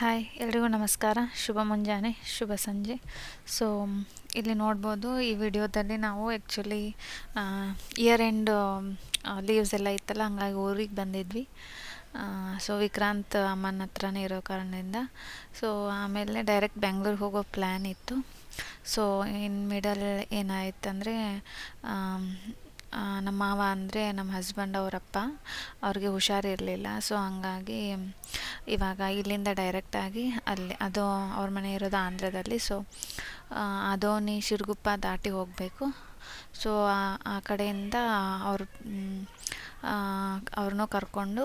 Hi ಎಲ್ರಿಗೂ ನಮಸ್ಕಾರ. ಶುಭ ಮುಂಜಾನೆ, ಶುಭ ಸಂಜೆ. ಸೊ ಇಲ್ಲಿ ನೋಡ್ಬೋದು, ಈ ವಿಡಿಯೋದಲ್ಲಿ ನಾವು ಆ್ಯಕ್ಚುಲಿ ಇಯರ್ ಎಂಡ್ ಲೀವ್ಸ್ ಎಲ್ಲ ಇತ್ತಲ್ಲ, ಹಂಗಾಗಿ ಊರಿಗೆ ಬಂದಿದ್ವಿ. ಸೊ ವಿಕ್ರಾಂತ್ ಅಮ್ಮನ ಹತ್ರನೇ ಇರೋ ಕಾರಣದಿಂದ. ಸೊ ಆಮೇಲೆ ಡೈರೆಕ್ಟ್ ಬೆಂಗ್ಳೂರಿಗೆ ಹೋಗೋ ಪ್ಲ್ಯಾನ್ ಇತ್ತು. ಸೊ ಇನ್ ಮಿಡಲ್ ಏನಾಯ್ತಂದರೆ ನಮ್ಮ ಮಾವ ಅಂದರೆ ನಮ್ಮ ಹಸ್ಬೆಂಡ್ ಅವರಪ್ಪ ಅವ್ರಿಗೆ ಹುಷಾರಿರಲಿಲ್ಲ ಸೊ ಹಂಗಾಗಿ ಇವಾಗ ಇಲ್ಲಿಂದ ಡೈರೆಕ್ಟಾಗಿ ಅಲ್ಲಿ, ಅದು ಅವ್ರ ಮನೆ ಇರೋದು ಆಂಧ್ರದಲ್ಲಿ. ಸೊ ಅದೋನಿ ಶಿರ್ಗುಪ್ಪ ದಾಟಿ ಹೋಗಬೇಕು. ಸೊ ಆ ಕಡೆಯಿಂದ ಅವ್ರ ಅವ್ರನ್ನೂ ಕರ್ಕೊಂಡು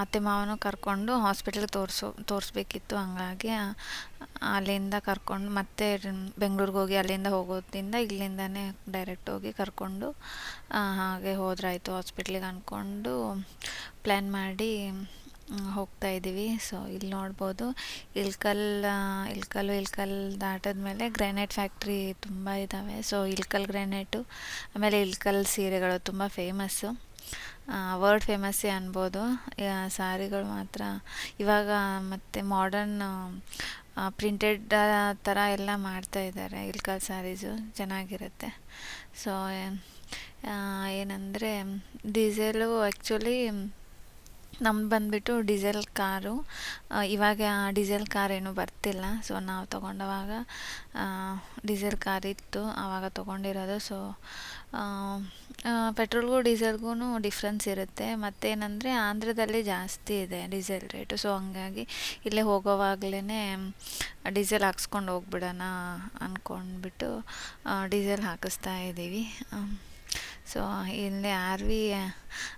ಅತ್ತೆ ಮಾವನ ಕರ್ಕೊಂಡು ಹಾಸ್ಪಿಟ್ಲಿಗೆ ತೋರಿಸೋ, ತೋರಿಸ್ಬೇಕಿತ್ತು ಹಂಗಾಗಿ ಅಲ್ಲಿಂದ ಕರ್ಕೊಂಡು ಮತ್ತೆ ಬೆಂಗ್ಳೂರಿಗೆ ಹೋಗಿ ಅಲ್ಲಿಂದ ಹೋಗೋದ್ರಿಂದ ಇಲ್ಲಿಂದನೇ ಡೈರೆಕ್ಟ್ ಹೋಗಿ ಕರ್ಕೊಂಡು ಹಾಗೆ ಹೋದ್ರಾಯಿತು ಹಾಸ್ಪಿಟ್ಲಿಗೆ ಅಂದ್ಕೊಂಡು ಪ್ಲ್ಯಾನ್ ಮಾಡಿ ಹೋಗ್ತಾ ಇದ್ದೀವಿ. ಸೊ ಇಲ್ಲಿ ನೋಡ್ಬೋದು ಇಳ್ಕಲ್ ಇಳ್ಕಲ್ಲು ಇಳ್ಕಲ್ ಮೇಲೆ ಗ್ರ್ಯಾನೈಟ್ ಫ್ಯಾಕ್ಟ್ರಿ ತುಂಬ ಇದ್ದಾವೆ ಸೊ ಇಳ್ಕಲ್ ಗ್ರ್ಯಾನೈಟು ಆಮೇಲೆ ಇಳ್ಕಲ್ ಸೀರೆಗಳು ತುಂಬ ಫೇಮಸ್ಸು ವರ್ಲ್ಡ್ ಫೇಮಸ್ಸೇ ಅನ್ಬೋದು. ಸಾರಿಗಳು ಮಾತ್ರ. ಇವಾಗ ಮತ್ತು ಮಾಡರ್ನ್ ಪ್ರಿಂಟೆಡ್ ಥರ ಎಲ್ಲ ಮಾಡ್ತಾ ಇದ್ದಾರೆ. ಇಲ್ಕಲ್ ಸ್ಯಾರೀಸು ಚೆನ್ನಾಗಿರುತ್ತೆ. ಸೊ ಏನಂದರೆ ಡೀಸೆಲು ಆ್ಯಕ್ಚುಲಿ ನಮ್ದು ಬಂದುಬಿಟ್ಟು ಡೀಸೆಲ್ ಕಾರು. ಇವಾಗ ಡೀಸೆಲ್ ಕಾರ್ ಏನೂ ಬರ್ತಿಲ್ಲ. ಸೊ, ನಾವು ತೊಗೊಂಡವಾಗ ಡೀಸೆಲ್ ಕಾರ್ ಇತ್ತು. ಆವಾಗ ತೊಗೊಂಡಿರೋದು. ಸೊ ಪೆಟ್ರೋಲ್ಗೂ ಡೀಸೆಲ್ಗೂ ಡಿಫ್ರೆನ್ಸ್ ಇರುತ್ತೆ. ಮತ್ತೇನಂದರೆ, ಆಂಧ್ರದಲ್ಲಿ ಜಾಸ್ತಿ ಇದೆ ಡೀಸೆಲ್ ರೇಟು. ಸೊ, ಹಂಗಾಗಿ ಇಲ್ಲೇ ಹೋಗೋವಾಗಲೇ ಡೀಸೆಲ್ ಹಾಕ್ಸ್ಕೊಂಡು ಹೋಗ್ಬಿಡೋಣ ಅಂದ್ಕೊಂಡ್ಬಿಟ್ಟು ಡೀಸೆಲ್ ಹಾಕಿಸ್ತಾ ಇದ್ದೀವಿ ಸೊ, ಇಲ್ಲಿ ಆರ್ ವಿ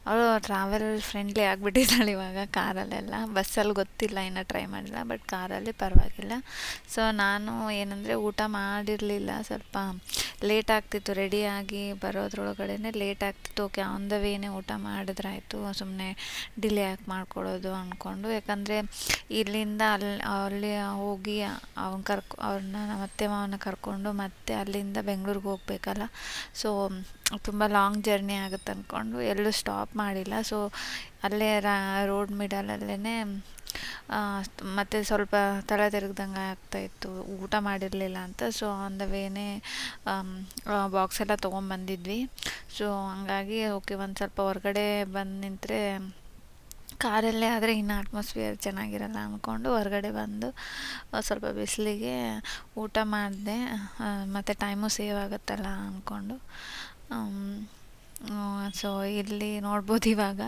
ಅವಳು ಟ್ರಾವೆಲ್ ಫ್ರೆಂಡ್ಲಿ ಆಗಿಬಿಟ್ಟಿದ್ದಾಳೆ ಇವಾಗ ಕಾರಲ್ಲೆಲ್ಲ. ಬಸ್ಸಲ್ಲಿ ಗೊತ್ತಿಲ್ಲ, ಇನ್ನೂ ಟ್ರೈ ಮಾಡಿಲ್ಲ ಬಟ್ ಕಾರಲ್ಲಿ ಪರವಾಗಿಲ್ಲ. ಸೊ ನಾನು ಏನಂದರೆ ಊಟ ಮಾಡಿರಲಿಲ್ಲ. ಸ್ವಲ್ಪ ಲೇಟ್ ಆಗ್ತಿತ್ತು ರೆಡಿಯಾಗಿ ಬರೋದ್ರೊಳಗಡೆ ಲೇಟ್ ಆಗ್ತಿತ್ತು. ಓಕೆ ಆನ್ ದ ವೇನೇ ಊಟ ಮಾಡಿದ್ರಾಯ್ತು. ಸುಮ್ಮನೆ ಡಿಲೇ ಯಾಕೆ ಮಾಡ್ಕೊಳ್ಳೋದು ಅಂದ್ಕೊಂಡು ಯಾಕಂದರೆ ಇಲ್ಲಿಂದ ಅಲ್ಲಿ ಅಲ್ಲಿ ಹೋಗಿ ಅವ್ನ ಕರ್ಕೊ ಅವ್ರನ್ನ ನಮ್ಮ ಅತ್ತೆ ಮಾವನ ಕರ್ಕೊಂಡು ಮತ್ತೆ ಅಲ್ಲಿಂದ ಬೆಂಗ್ಳೂರಿಗೆ ಹೋಗ್ಬೇಕಲ್ಲ. ಸೊ ತುಂಬ ಲಾಂಗ್ ಜರ್ನಿ ಆಗುತ್ತೆ ಅಂದ್ಕೊಂಡು ಎಲ್ಲೂ ಸ್ಟಾಪ್ ಮಾಡಿಲ್ಲ. ಸೊ ಅಲ್ಲೇ ರೋಡ್ ಮಿಡಲಲ್ಲೇ ಮತ್ತು ಸ್ವಲ್ಪ ತಲೆ ತಿರುಗ್ದಂಗೆ ಆಗ್ತಾಯಿತ್ತು ಊಟ ಮಾಡಿರಲಿಲ್ಲ ಅಂತ. ಸೊ ಆನ್ ದ ವೇನೇ ಬಾಕ್ಸ್ ಎಲ್ಲ ತೊಗೊಂಬಂದಿದ್ವಿ ಸೊ ಹಂಗಾಗಿ ಓಕೆ ಒಂದು ಸ್ವಲ್ಪ ಹೊರಗಡೆ ಬಂದು ನಿಂತರೆ, ಕಾರಲ್ಲೇ ಆದರೆ ಇನ್ನು ಅಟ್ಮಾಸ್ಫಿಯರ್ ಚೆನ್ನಾಗಿರಲ್ಲ ಅಂದ್ಕೊಂಡು ಹೊರಗಡೆ ಬಂದು ಸ್ವಲ್ಪ ಬಿಸಿಲಿಗೆ ಊಟ ಮಾಡಿದೆ. ಮತ್ತು ಟೈಮು ಸೇವ್ ಆಗುತ್ತಲ್ಲ ಅಂದ್ಕೊಂಡು ಸೊ ಇಲ್ಲಿ ನೋಡ್ಬೋದು ಇವಾಗ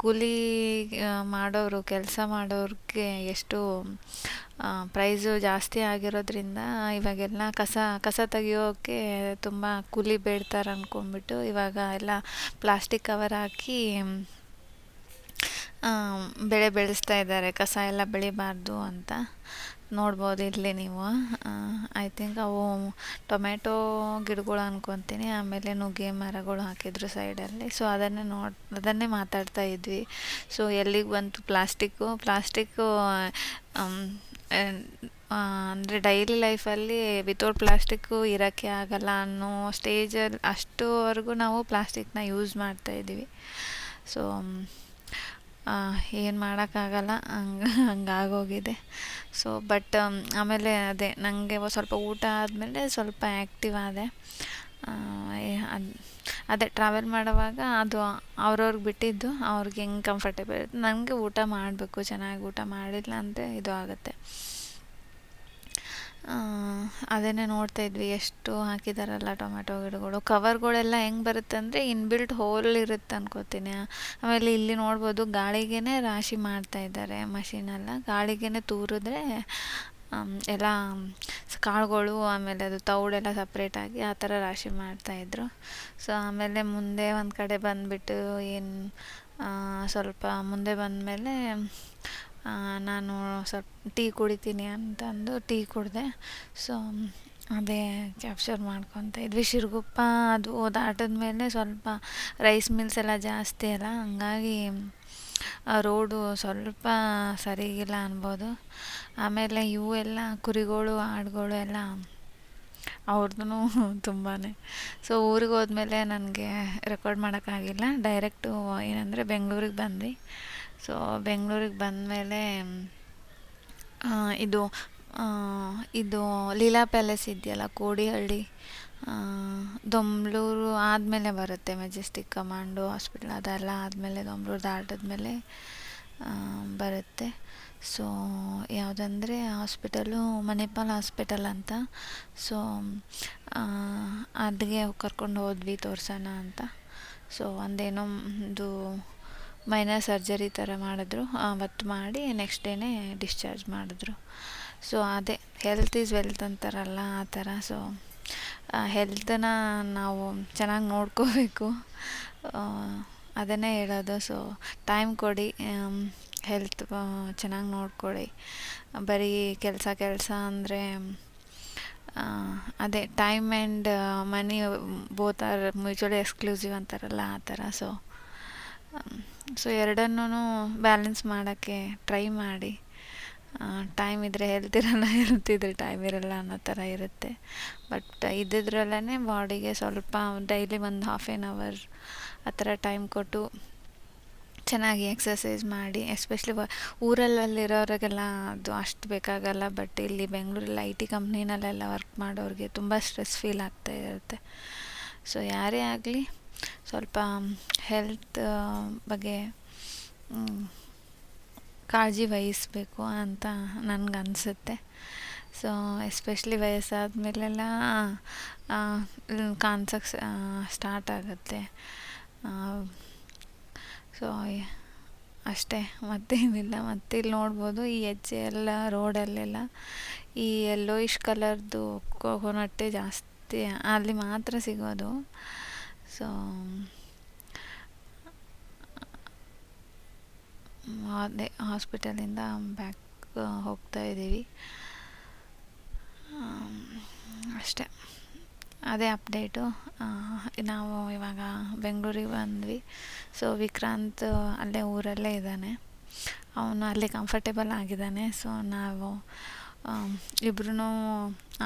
ಕೂಲಿ ಮಾಡೋರು, ಕೆಲಸ ಮಾಡೋರಿಗೆ ಎಷ್ಟು ಪ್ರೈಸು ಜಾಸ್ತಿ ಆಗಿರೋದ್ರಿಂದ ಇವಾಗೆಲ್ಲ ಕಸ ಕಸ ತೆಗಿಯೋಕ್ಕೆ ತುಂಬ ಕೂಲಿ ಬೇಡ್ತಾರೆ ಅಂದ್ಕೊಂಡ್ಬಿಟ್ಟು ಇವಾಗ ಎಲ್ಲ ಪ್ಲಾಸ್ಟಿಕ್ ಕವರ್ ಹಾಕಿ ಬೆಳೆ ಬೆಳೆಸ್ತಾ ಇದ್ದಾರೆ. ಕಸ ಎಲ್ಲ ಬೆಳಿಬಾರ್ದು ಅಂತ. ನೋಡ್ಬೋದು ಇಲ್ಲಿ ನೀವು. ಐ ಥಿಂಕ್ ಅವು ಟೊಮೆಟೊ ಗಿಡಗಳು ಅನ್ಕೊತೀನಿ, ಆಮೇಲೆ ನುಗ್ಗೆ ಮರಗಳು ಹಾಕಿದ್ರು ಸೈಡಲ್ಲಿ. ಸೊ ಅದನ್ನೇ ನೋಡಿ, ಅದನ್ನೇ ಮಾತಾಡ್ತಾ ಇದ್ವಿ. ಸೊ ಎಲ್ಲಿಗೆ ಬಂತು ಪ್ಲಾಸ್ಟಿಕ್ಕು? ಪ್ಲಾಸ್ಟಿಕ್ಕು ಅಂದರೆ ಡೈಲಿ ಲೈಫಲ್ಲಿ ವಿತೌಟ್ ಪ್ಲಾಸ್ಟಿಕ್ಕು ಇರೋಕ್ಕೆ ಆಗಲ್ಲ ಅನ್ನೋ ಸ್ಟೇಜಲ್ಲಿ ಅಷ್ಟುವರೆಗೂ ನಾವು ಪ್ಲಾಸ್ಟಿಕ್ನ ಯೂಸ್ ಮಾಡ್ತಾಯಿದ್ದೀವಿ ಸೊ ಏನು ಮಾಡೋಕ್ಕಾಗಲ್ಲ, ಹಂಗೆ ಹಂಗಾಗೋಗಿದೆ ಸೊ ಬಟ್ ಆಮೇಲೆ ಅದೇ ನನಗೆ ಸ್ವಲ್ಪ ಊಟ ಆದಮೇಲೆ ಸ್ವಲ್ಪ ಆ್ಯಕ್ಟಿವ್ ಆದೆ. ಅದು, ಅದೇ ಟ್ರಾವೆಲ್ ಮಾಡುವಾಗ ಅದು ಅವ್ರವ್ರಿಗೆ ಬಿಟ್ಟಿದ್ದು, ಅವ್ರಿಗೆ ಹೆಂಗೆ ಕಂಫರ್ಟೇಬಲ್ ಇರುತ್ತೆ. ನನಗೆ ಊಟ ಮಾಡಬೇಕು, ಚೆನ್ನಾಗಿ ಊಟ ಮಾಡಿಲ್ಲ ಅಂದರೆ ಇದು ಆಗುತ್ತೆ. ಅದನ್ನೇ ನೋಡ್ತಾ ಇದ್ವಿ, ಎಷ್ಟು ಹಾಕಿದಾರಲ್ಲ ಟೊಮೆಟೊ ಗಿಡಗಳು. ಕವರ್ಗಳೆಲ್ಲ ಹೆಂಗೆ ಬರುತ್ತೆ ಅಂದರೆ ಇನ್ಬಿಲ್ಟ್ ಹೋಲ್ ಇರುತ್ತೆ ಅನ್ಕೋತೀನಿ. ಆಮೇಲೆ ಇಲ್ಲಿ ನೋಡ್ಬೋದು ಗಾಳಿಗೇ ರಾಶಿ ಮಾಡ್ತಾ ಇದ್ದಾರೆ ಮಷೀನೆಲ್ಲ ಗಾಳಿಗೇ ತೂರಿದ್ರೆ ಎಲ್ಲ ಕಾಳುಗಳು, ಆಮೇಲೆ ಅದು ತೌಡೆಲ್ಲ ಸಪ್ರೇಟಾಗಿ ಆ ಥರ ರಾಶಿ ಮಾಡ್ತಾಯಿದ್ರು ಸೊ ಆಮೇಲೆ ಮುಂದೆ ಒಂದು ಕಡೆ ಬಂದುಬಿಟ್ಟು ಏನು ಸ್ವಲ್ಪ ಮುಂದೆ ಬಂದಮೇಲೆ ನಾನು ಸ್ವಲ್ಪ ಟೀ ಕುಡಿತೀನಿ ಅಂತಂದು ಟೀ ಕುಡಿದೆ. ಸೊ ಅದೇ ಕ್ಯಾಪ್ಚರ್ ಮಾಡ್ಕೊತ ಇದ್ವಿ. ಶಿರಗುಪ್ಪ ಅದು ಮೇಲೆ ಸ್ವಲ್ಪ ರೈಸ್ ಮಿಲ್ಸ್ ಎಲ್ಲ ಜಾಸ್ತಿ ಅಲ್ಲ. ಹಂಗಾಗಿ ರೋಡು ಸ್ವಲ್ಪ ಸರಿಗಿಲ್ಲ ಅನ್ಬೋದು. ಆಮೇಲೆ ಇವು ಎಲ್ಲ ಕುರಿಗಳು, ಆಡುಗಳು ಎಲ್ಲ ಅವ್ರದ್ದು ತುಂಬಾ ಸೊ ಊರಿಗೆ ಹೋದ್ಮೇಲೆ ನನಗೆ ರೆಕಾರ್ಡ್ ಮಾಡೋಕ್ಕಾಗಿಲ್ಲ. ಡೈರೆಕ್ಟು ಏನಂದರೆ ಬೆಂಗಳೂರಿಗೆ ಬಂದ್ವಿ. ಸೊ ಬೆಂಗಳೂರಿಗೆ ಬಂದಮೇಲೆ ಇದು ಇದು ಲೀಲಾ ಪ್ಯಾಲೇಸ್ ಇದೆಯಲ್ಲ, ಕೋಡಿಹಳ್ಳಿ ದೊಂಬ್ಳೂರು ಆದಮೇಲೆ ಬರುತ್ತೆ ಮೆಜೆಸ್ಟಿಕ್ ಕಮಾಂಡೋ ಹಾಸ್ಪಿಟ್ಲ್, ಅದೆಲ್ಲ ಆದಮೇಲೆ ದೊಂಬ್ಳೂರು ದಾಟಿದ್ಮೇಲೆ ಬರುತ್ತೆ. ಸೊ, ಯಾವುದಂದರೆ ಹಾಸ್ಪಿಟಲು ಮಣಿಪಾಲ್ ಹಾಸ್ಪಿಟಲ್ ಅಂತ. ಸೊ ಅಲ್ಲಿಗೆ ಕರ್ಕೊಂಡು ಹೋದ್ವಿ ತೋರಿಸೋಣ ಅಂತ. ಸೊ, ಒಂದೇನೋ ಒಂದು ಮೈನರ್ ಸರ್ಜರಿ ಥರ ಮಾಡಿದ್ರು. ಅವತ್ತು ಮಾಡಿ ನೆಕ್ಸ್ಟ್ ಡೇನೇ ಡಿಸ್ಚಾರ್ಜ್ ಮಾಡಿದ್ರು. ಸೊ ಅದೇ ಹೆಲ್ತ್ ಈಸ್ ವೆಲ್ತ್ ಅಂತಾರಲ್ಲ, ಆ ಥರ ಸೊ ಹೆಲ್ತನ್ನ ನಾವು ಚೆನ್ನಾಗಿ ನೋಡ್ಕೋಬೇಕು. ಅದನ್ನೇ ಹೇಳೋದು. ಸೊ ಟೈಮ್ ಕೊಡಿ ಹೆಲ್ತ್ ಚೆನ್ನಾಗಿ ನೋಡ್ಕೊಳ್ಳಿ ಬರೀ ಕೆಲಸ ಕೆಲಸ ಅಂದರೆ ಅದೇ time and money both are mutually exclusive ಅಂತಾರಲ್ಲ, ಆ ಥರ ಸೊ ಸೊ ಎರಡನ್ನೂ ಬ್ಯಾಲೆನ್ಸ್ ಮಾಡೋಕ್ಕೆ ಟ್ರೈ ಮಾಡಿ. ಟೈಮ್ ಇದ್ದರೆ ಹೆಲ್ತ್ ಇರಲ್ಲ ಹೆಲ್ತ್ ಟೈಮ್ ಇರಲ್ಲ ಅನ್ನೋ ಥರ ಇರುತ್ತೆ. ಬಟ್ ಇದ್ದಿದ್ರಲ್ಲೇ ಬಾಡಿಗೆ ಸ್ವಲ್ಪ ಡೈಲಿ ಒಂದು ಹಾಫ್ ಆ್ಯನ್ ಅವರ್ ಆ ಥರ ಟೈಮ್ ಕೊಟ್ಟು ಚೆನ್ನಾಗಿ ಎಕ್ಸಸೈಸ್ ಮಾಡಿ ಎಸ್ಪೆಷಲಿ ವ ಊರಲ್ಲಲ್ಲಿರೋರಿಗೆಲ್ಲ ಅದು ಅಷ್ಟು ಬೇಕಾಗಲ್ಲ. ಬಟ್ ಇಲ್ಲಿ ಬೆಂಗಳೂರಲ್ಲಿ ಐ ಟಿ ಕಂಪ್ನಿನಲ್ಲೆಲ್ಲ ವರ್ಕ್ ಮಾಡೋರಿಗೆ ತುಂಬ ಸ್ಟ್ರೆಸ್ ಫೀಲ್ ಆಗ್ತಾ ಇರುತ್ತೆ. ಸೊ ಯಾರೇ ಆಗಲಿ ಸ್ವಲ್ಪ ಹೆಲ್ತ್ ಬಗ್ಗೆ ಕಾಳಜಿ ವಹಿಸಬೇಕು ಅಂತ ನನಗನ್ಸುತ್ತೆ. ಸೊ ಎಸ್ಪೆಷಲಿ ವಯಸ್ಸಾದ್ಮೇಲೆಲ್ಲ ಕಾನ್ಸಕ್ ಸ್ಟಾರ್ಟ್ ಆಗುತ್ತೆ. ಸೊ ಅಷ್ಟೇ. ಮತ್ತೇನಿಲ್ಲ. ಮತ್ತೆ ಇಲ್ಲಿ ನೋಡ್ಬೋದು, ಈ ಹೆಜ್ಜೆ ಎಲ್ಲ, ರೋಡಲ್ಲೆಲ್ಲ, ಈ ಯೆಲ್ಲೋಯಿಶ್ ಕಲರ್ದು ಕೊಕೊನಟ್ಟೆ ಜಾಸ್ತಿ, ಅಲ್ಲಿ ಮಾತ್ರ ಸಿಗೋದು. ಸೊ ಅದೇ ಹಾಸ್ಪಿಟಲಿಂದ ಬ್ಯಾಕ್ ಹೋಗ್ತಾ ಇದ್ದೀವಿ. ಅಷ್ಟೇ. ಅದೇ ಅಪ್ಡೇಟು ನಾವು ಇವಾಗ ಬೆಂಗಳೂರಿಗೆ ಬಂದ್ವಿ. ಸೊ ವಿಕ್ರಾಂತ್ ಅಲ್ಲೇ ಊರಲ್ಲೇ ಇದ್ದಾನೆ. ಅವನು ಅಲ್ಲೇ ಕಂಫರ್ಟೇಬಲ್ ಆಗಿದ್ದಾನೆ. ಸೊ ನಾವು ಇಬ್ರು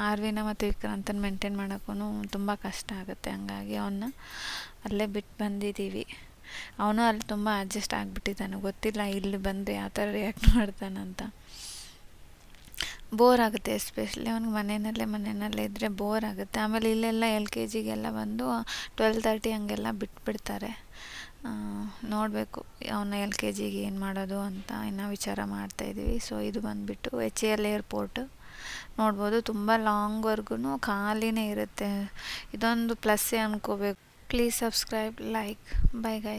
ಆರ್ವಿನ ಮತ್ತು ವಿಕ್ರಾಂತನ ಮೇಂಟೈನ್ ಮಾಡೋಕ್ಕೂ ತುಂಬ ಕಷ್ಟ ಆಗುತ್ತೆ. ಹಂಗಾಗಿ ಅವನ್ನ ಅಲ್ಲೇ ಬಿಟ್ಟು ಬಂದಿದ್ದೀವಿ. ಅವನು ಅಲ್ಲಿ ತುಂಬ ಅಡ್ಜಸ್ಟ್ ಆಗಿಬಿಟ್ಟಿದ್ದಾನೆ. ಗೊತ್ತಿಲ್ಲ ಇಲ್ಲಿ ಬಂದು ಯಾವ ಥರ ರಿಯಾಕ್ಟ್ ಮಾಡ್ತಾನಂತ ಬೋರ್ ಆಗುತ್ತೆ ಎಸ್ಪೆಷಲಿ ಅವ್ನಿಗೆ ಮನೆಯಲ್ಲೇ ಮನೆಯಲ್ಲೇ ಇದ್ದರೆ ಬೋರ್ ಆಗುತ್ತೆ. ಆಮೇಲೆ ಇಲ್ಲೆಲ್ಲ ಎಲ್ ಕೆ ಜಿಗೆಲ್ಲ ಬಂದು ಟ್ವೆಲ್ ತರ್ಟಿ ಹಂಗೆಲ್ಲ ಬಿಟ್ಬಿಡ್ತಾರೆ. ನೋಡಬೇಕು ಅವನ್ನ ಎಲ್ ಕೆ ಜಿಗೆ ಏನು ಮಾಡೋದು ಅಂತ ಇನ್ನೂ ವಿಚಾರ ಮಾಡ್ತಾಯಿದ್ದೀವಿ ಸೊ ಇದು ಬಂದುಬಿಟ್ಟು ಎಚ್ ಎಲ್ ಏರ್ಪೋರ್ಟು ನೋಡ್ಬೋದು. ತುಂಬ ಲಾಂಗ್ವರೆಗೂ ಖಾಲಿನೇ ಇರುತ್ತೆ. ಇದೊಂದು ಪ್ಲಸ್ಸೇ ಅನ್ಕೋಬೇಕು. Please subscribe like bye guy